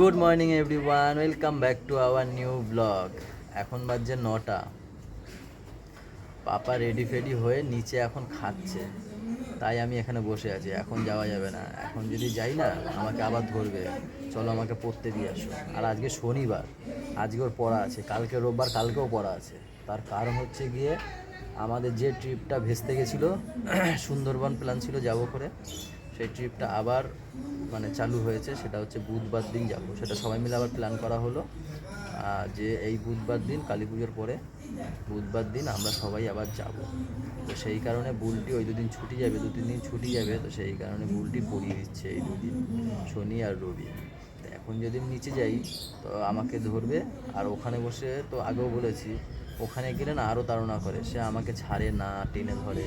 Good morning everyone welcome back to our new blog এখন বাজছে নটা। পাপা রেডি ফেডি হয়ে নিচে এখন খাচ্ছে। তাই আমি এখানে বসে আছি। এখন যাওয়া যাবে না। এখন যদি যাই না, আমাকে আবার ধরবে। চলো আমাকে পড়তে দিয়ে আসো। আর আজকে শনিবার। আজকে ওর পড়া আছে। কালকে রোববার, কালকেও পড়া আছে। তার কারণ হচ্ছে গিয়ে আমাদের যে ট্রিপটা ভেস্তে গেছিল, সুন্দরবন প্ল্যান ছিল যাব করে। সেই ট্রিপটা আবার মানে চালু হয়েছে, সেটা হচ্ছে বুধবার দিন যাব। সেটা সবাই মিলে আবার প্ল্যান করা হলো। যে এই বুধবার দিন, কালী পুজোর পরে বুধবার দিন আমরা সবাই আবার যাব। তো সেই কারণে বুলটি ওই দুদিন ছুটি যাবে দু তিন দিন ছুটি যাবে, তো সেই কারণে বুলটি পড়িয়ে দিচ্ছে এই দুদিন, শনি আর রবি। এখন যদি নিচে যাই, তো আমাকে ধরবে, আর ওখানে বসে তো আগেও বলেছি, ওখানে গেলে না আরও তাড়না করে। সে আমাকে ছাড়ে না, টেনে ধরে।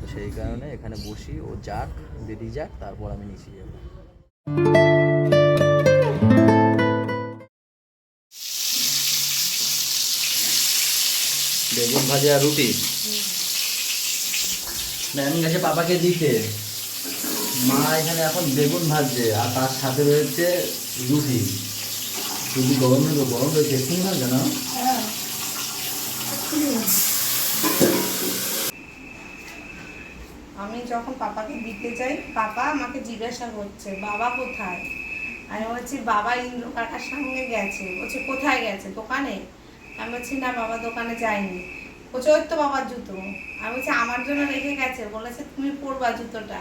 তো সেই কারণে এখানে বসি, ও যাক, বেরিয়ে যাক, তারপর আমি নিচে যাব। বেগুন ভাজা আর রুটি? ম্যাম গেছে পাপাকে দিতে। মা এখানে এখন বেগুন ভাজছে, আর তার সাথে রয়েছে রুটি। রুটি গরম গরম রয়েছে এক্ষুনি ভাজছে না? আমি যখন পাপাকে দিতে যাই, পাপা আমাকে জিজ্ঞাসা করছে, বাবা কোথায়? আমি বলছি, বাবা ইন্দ্র কাকার সঙ্গে গেছে। বলছে, কোথায় গেছে? দোকানে? আমি বলছি, না বাবা, দোকানে যায়নি বলছে, ওই তো বাবার জুতো। আমি বলছি, আমার জন্য রেখে গেছে? বলেছে, তুমি পরবা জুতোটা।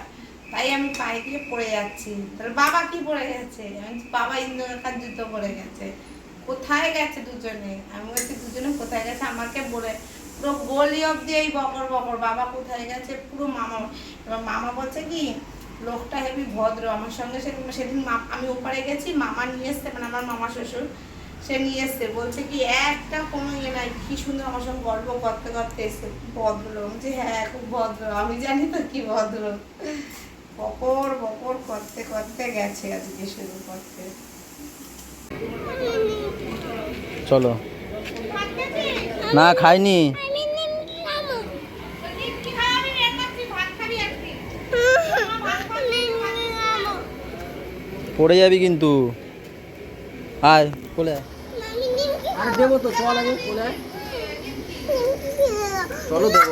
তাই আমি পায়ে দিয়ে পড়ে যাচ্ছি। তাহলে বাবা কি পড়ে গেছে? আমি বাবা ইন্দ্র কাকার জুতো পড়ে গেছে। কোথায় গেছে দুজনে? আমি বলছি, দুজনে কোথায় গেছে? আমাকে বলে পুরো গলি অব্দি এই বকর বকর, বাবা কোথায় গেছে? পুরো মামা। এবার মামা বলছে কি, লোকটা হেবি ভদ্র, আমার সঙ্গে সেদিন সেদিন আমি ওপারে গেছি, মামা নিয়ে এসছে মানে আমার মামা শ্বশুর, সে নিয়ে এসছে। বলছে কি, একটা কোনো ইয়ে নাই, কি সুন্দর আমার সঙ্গে গল্প করতে করতে এসছে, ভদ্র। বলছি হ্যাঁ খুব ভদ্র, আমি জানি তো কি ভদ্র। বকর বকর করতে করতে গেছে আজকে শুরু করতে। চলো। না, খাইনি। পড়ে যাবি কিন্তু। আয় কোলে। আরে দেবো তো চল আগে কোলে আয়। চলো দেবো।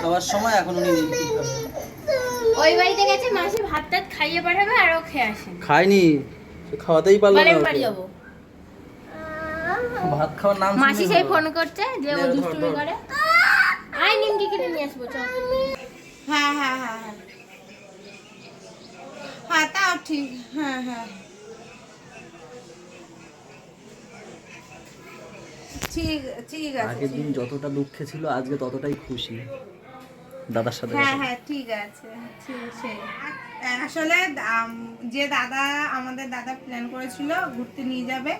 খাওয়ার সময় এখন উনি ওই বাড়িতে গেছে মাসি ভাত টাত খাইয়ে পাঠাবে আর ও খেয়ে আসে। খাইনি খাওয়াতেই পারল না বাড়ি যাব। ভাত খাওয়ার নাম মাসি সেই ফোন করছে যে ও নে, ধর, দুষ্টুমি করে। আয় নিমকি কিনে নিয়ে আসব চল। হ্যাঁ হ্যাঁ হ্যাঁ হ্যাঁ। হ্যাঁ তাও ঠিক হ্যাঁ হ্যাঁ। ঠিক ঠিক আছে আগের দিন যতটা দুঃখে ছিল আজকে ততটাই খুশি। দাদার সাথে হ্যাঁ হ্যাঁ ঠিক আছে ঠিক সেই। আসলে যে দাদা আমাদের দাদা প্ল্যান করেছিল ঘুরতে নিয়ে যাবে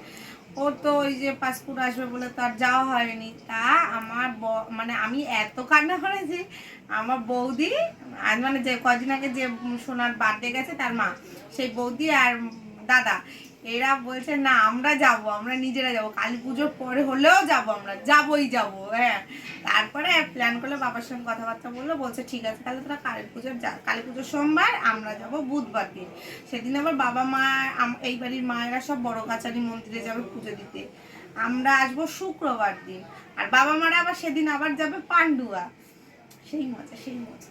ও তো ওই যে পাসপোর্ট আসবে বলে তার যাওয়া হয়নি। তা আমার মানে আমি এত কান্না করেছি আমার বৌদি আর মানে যে কদিন আগে যে সোনার বার্থডে গেছে তার মা, সেই বৌদি আর দাদা, এরা বলছে, না, আমরা যাব, আমরা নিজেরা যাব। কালী পুজোর পরে হলেও যাব আমরা, যাবই যাব। হ্যাঁ। তারপরে প্ল্যান করলে, বাবার সঙ্গে কথাবার্তা বলল, বলছে, ঠিক আছে, তাহলে তোরা কালী পুজোর যা, কালী পুজোর সোমবার আমরা যাব বুধবার দিন। সেদিন আবার বাবা মা এই বাড়ির মায়েরা সব বড় কাছারি মন্দিরে যাবে পুজো দিতে। আমরা আসব শুক্রবার দিন। আর বাবা মারা আবার সেদিন আবার যাবে পান্ডুয়া। সেই মজা সেই মজা।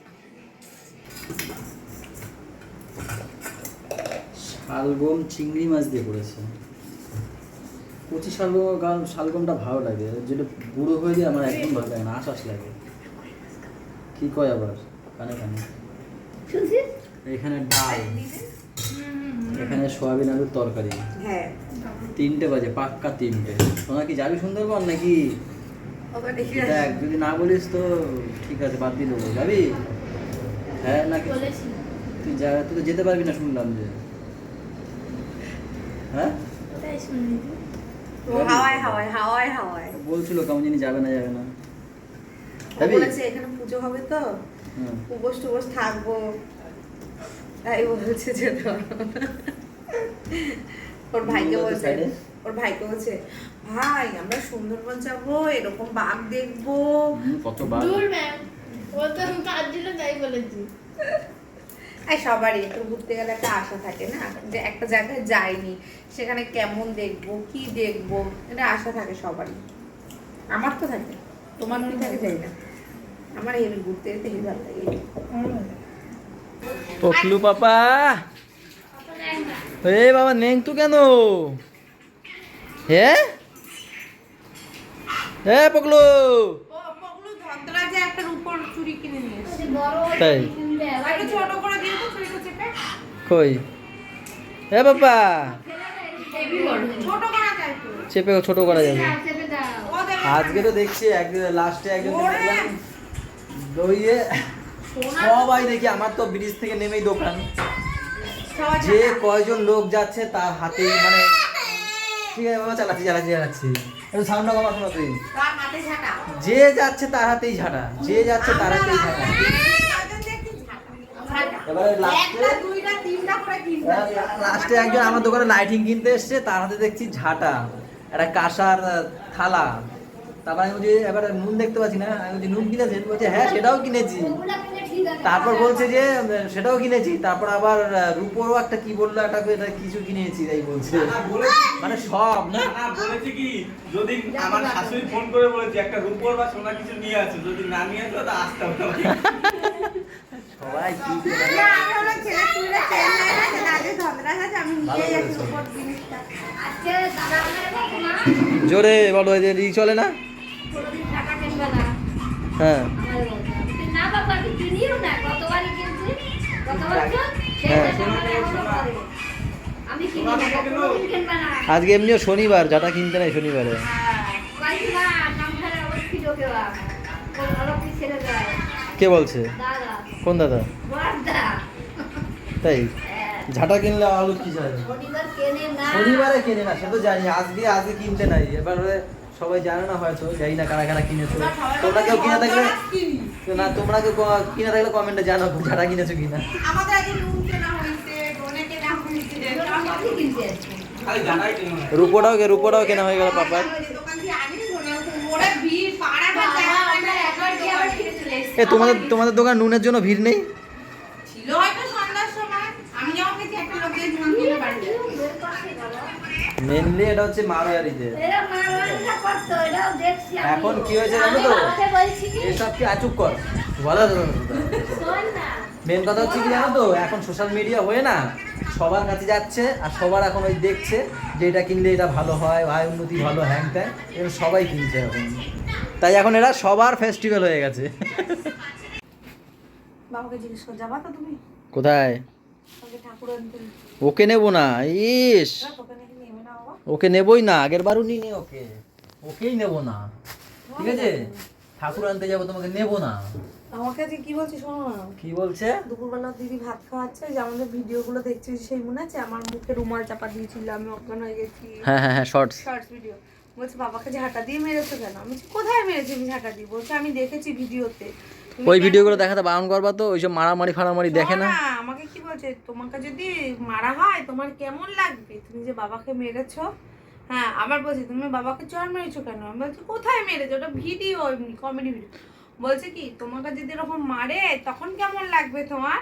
শালগম চিংড়ি মাছ দিয়ে করেছে। কচি শালগম গাল শালগমটা ভালো লাগে। যেটা বুড়ো হয়ে যায় আমার একদম ভালো লাগে না আশাস লাগে। কি কয় আবার? কানে কানে। এখানে ডাল। এখানে সয়াবিন আলুর তরকারি। হ্যাঁ। তিনটে বাজে পাক্কা তিনটে। সোনা কি যাবি সুন্দরবন নাকি? দেখ যদি না বলিস তো ঠিক আছে বাদ দিয়ে দেবো। যাবি? হ্যাঁ নাকি তুই যা তুই তো যেতে পারবি না শুনলাম যে। হ্যাঁ? কোথায় শুনলি তুই? হাওয়ায় হাওয়ায় হাওয়ায় হাওয়ায়। বলছিল কেমন জানি যাবে না যাবে না। বলেছে এখানে পুজো হবে তো। উপোস টুপোস থাকব। তাই বলছে যে ওর ভাইকে বলছে ওর ভাইকে বলছে ভাই আমরা সুন্দরবন যাব এরকম বাঘ দেখব। কত বার দূর ম্যাম ও তো তার জন্য তাই বলেছি। আর সবারই একটু ঘুরতে গেলে একটা আশা থাকে না যে একটা জায়গায় যাইনি সেখানে কেমন দেখব কি দেখব এটা আশা থাকে সবারই। আমার তো থাকে তোমার কি থাকে যাই না। আমার এই ঘুরতে যেতে হেবি ভালো লাগে। পকলু পাপা। এ বাবা নেং তু কেন? হে? হে পকলু। তাই? কই? হে বাবা। চেপে ছোট করা যাবে। আজকে তো দেখছি একদিন লাস্টে একদিন দইয়ে সবাই দেখি আমার তো ব্রিজ থেকে নেমেই দোকান। যে কয়জন লোক যাচ্ছে তার হাতেই মানে ঠিক আছে বাবা চালাচ্ছি চালাচ্ছি চালাচ্ছি। একটু সাউন্ডটা কমা শোনো তুই যে যাচ্ছে তার হাতেই ঝাঁটা। যে যাচ্ছে তার হাতেই ঝাঁটা। এবারে কিনতে লাস্টে একজন আমার দোকানে লাইটিং কিনতে এসছে তার হাতে দেখছি ঝাঁটা। একটা কাঁসার থালা। তারপর আমি বলছি এবারে নুন দেখতে পাচ্ছি না। আমি বলছি নুন কিনেছেন? বলছে হ্যাঁ সেটাও কিনেছি। তারপর বলছে যে সেটাও কিনেছি। তারপর আবার রূপোরও একটা কি বলল একটা এটা কিছু কিনেছি তাই বলছে। মানে সব না? না বলেছে কি যদি আমার শাশুড়ি ফোন করে বলেছে একটা রূপোর বা সোনা কিছু নিয়ে আসো যদি না নিয়ে আসো তা আসতে হবে। সবাই কি আছে। জোরে বলো এই যে ই চলে না? হ্যাঁ। আজকে এমনিও শনিবার যাটা কিনতে নাই শনিবারে। কি বলছে? কোন দাদা? তাই? ঝাটা কিনলে আলু কি যায় না। শনিবারে কিনে না সে তো জানি আজকে আজকে কিনতে নাই। এবারে সবাই জানে না হয়তো জানি না কারা কারা কিনেছো। তোমরা কেউ কিনে থাকলে না তোমরা কেউ ক- কিনে থাকলে কমেন্টে জানাও যারা কিনেছো কিনা। কেন রূপোটাও রূপোটাও কেনা হয়ে গেল পাপার। এ তোমাদের তোমাদের দোকান নুনের জন্য ভিড় নেই ছিল হয়তো সন্ধ্যার সময় আমি যখন গেছি একটা লোক দিয়ে নুন কিনে বাড়ি যায়। বের করতে বলো। মেনলি এটা হচ্ছে মারোয়ারিতে। এখন কি হয়েছে জানো তো? বাবাকে বলছি কি, এসব কি আচুক কর। বলা মেন কথা হচ্ছে কি জানো তো? এখন সোশ্যাল মিডিয়া হয়ে না সবার কাছে যাচ্ছে আর সবার এখন ওই দেখছে যে এটা কিনলে এটা ভালো হয় ভাই উন্নতি ভালো হ্যাং ত্যাং এরকম সবাই কিনছে এখন। তাই এখন এরা সবার ফেস্টিভ্যাল হয়ে গেছে। বাবাকে জিজ্ঞেস কর যাবা তো তুমি? কোথায়? ওকে নেব না ইস তোকে নাকি নেবে না বাবা ওকে নেবই না আগের বারও নিই ওকে। ওকেই নেব না। ঠিক আছে? ঠাকুর আনতে যাব তোমাকে নেব না। আমাকে আজকে কি বলছি শোনো না? কি বলছে? দুপুরবেলা দিদি ভাত খাওয়াচ্ছে যে আমাদের ভিডিওগুলো দেখছি সেই মনে আছে? আমার মুখে রুমাল চাপা দিয়েছিল আমি অজ্ঞান হয়ে গেছি। হ্যাঁ হ্যাঁ হ্যাঁ শর্টস শর্টস ভিডিও বলছে বাবাকে ঝাঁটা দিয়ে মেরেছো কেন? আমি কোথায় মেরেছি? আমি ঝাঁটা দিয়ে? বলছে আমি দেখেছি ভিডিওতে। ওই ভিডিওগুলো দেখাতে বারণ করবা তো ওইসব মারামারি ফারামারি দেখে না আমাকে কি বলছে তোমাকে যদি মারা হয় তোমার কেমন লাগবে তুমি যে বাবাকে মেরেছো হ্যাঁ আবার বলছি তুমি বাবাকে চর মেরেছো কেন আমি বলছি কোথায় মেরেছো ওটা ভিডিও এমনি কমেডি ভিডিও বলছে কি তোমাকে যদি এরকম মারে তখন কেমন লাগবে তোমার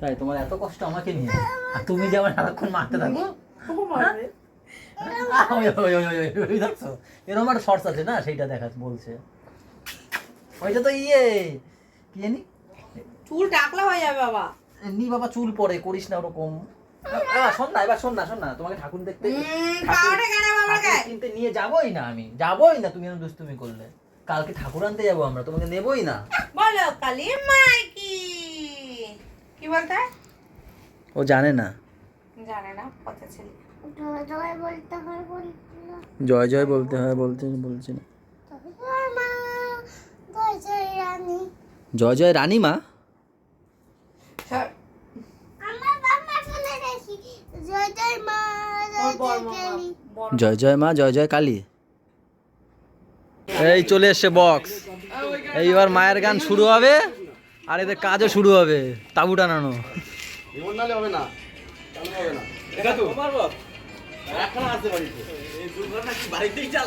তাই তোমার এত কষ্ট আমাকে নিয়ে আর তুমি যে আমার সারাক্ষণ মারতে থাকো এরকম একটা শর্টস আছে না সেইটা দেখা বলছে ওইটা তো ইয়ে কি জানি? চুল টাকলা হয়ে যাবে বাবা। নি বাবা চুল পরে করিস না ওরকম। শোন না এবার শোন না শোন না তোমাকে ঠাকুর দেখতে? কিনতে নিয়ে যাবোই না আমি যাবোই না তুমি দুষ্টুমি করলে। কালকে ঠাকুর আনতে যাব আমরা তোমাকে নেবোই না। বলো কালি মাইকি। কি বলতে? ও জানে না। জানে না কথা ছেলে। জয় বলতে হয় বলতে জয় জয় বলতে হয় বলতে বলছে না। জয় জয় রানী মা। সর, আমার বাবা শুনে গেছি। জয় জয় মা জয় জয় মা জয় জয় কালী। এই চলে এসছে বক্স এইবার মায়ের গান শুরু হবে আর এদের কাজও শুরু হবে তাবু টানানো। এটা তো। এখন আসতে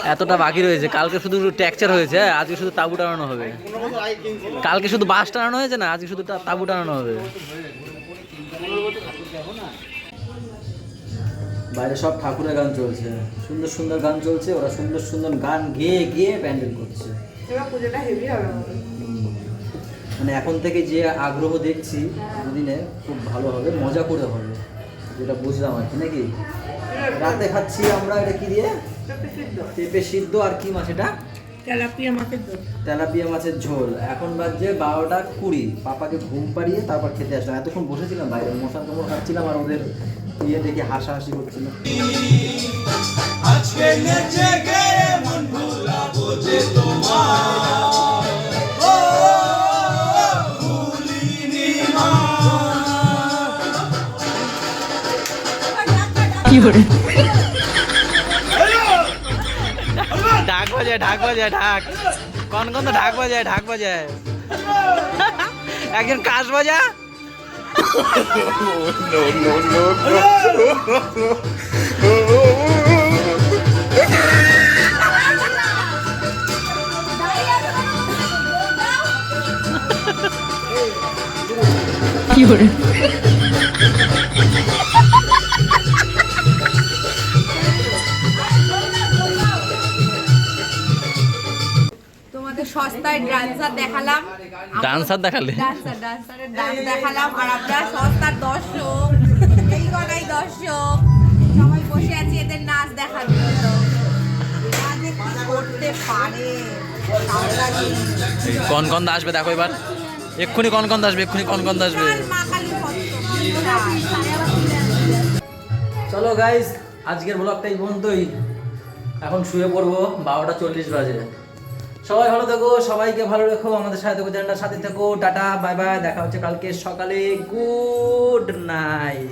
এতটা বাকি রয়েছে। কালকে শুধু ট্যাকচার হয়েছে হ্যাঁ? আজকে শুধু তাবু টানানো হবে। কালকে শুধু বাস টানানো হয়েছে না আজকে শুধু তা- তাবু টানানো হবে। বাইরে সব ঠাকুরের গান চলছে। সুন্দর সুন্দর গান চলছে ওরা সুন্দর সুন্দর গান গেয়ে গিয়ে প্যান্ডেল করছে। এবার পুজোটা হেভি হবে হুম। মানে এখন থেকে যে আগ্রহ দেখছি দুদিনে খুব ভালো হবে মজা করে হবে। যেটা বুঝলাম আর কি নাকি? রাতে খাচ্ছি আমরা এটা কি দিয়ে? পেঁপে সিদ্ধ আর কি মাছ এটা? তেলাপিয়া মাছের ঝোল। তেলাপিয়া মাছের ঝোল। এখন বাজে বারোটা কুড়ি। পাপাকে ঘুম পাড়িয়ে তারপর খেতে আসলাম। এতক্ষণ বসেছিলাম বাইরে। মশার কামড় খাচ্ছিলাম আর ওদের ইয়ে দেখে হাসাহাসি করছিল। ঢাক বাজায় ঢাক বাজায় ঢাক। কোন কোন তো ঢাক বাজায় ঢাক বাজায় একজন কাশ বাজা? তোমাদের সস্তায় ডান্সার দেখালাম। ডান্সার দেখালে? ডান্সার ডান্সারের ডান্স দেখালাম আর আমরা সস্তার দর্শক। এই কটাই দর্শক। সবাই বসে আছি এদের নাচ দেখার জন্য। করতে পারে। কন কন আসবে দেখো এবার। এক্ষুনি কন কন আসবে এক্ষুনি কন কন আসবে। চলো গাইজ আজকের ব্লগটা এই পর্যন্তই। এখন শুয়ে পড়ব বারোটা চল্লিশ বাজে। সবাই ভালো থাকো, সবাইকে ভালো রেখো, আমাদের সাথে থাকো চ্যানেলটার সাথে থাকো, টাটা, বাই বাই, দেখা হচ্ছে কালকে সকালে, গুড নাইট।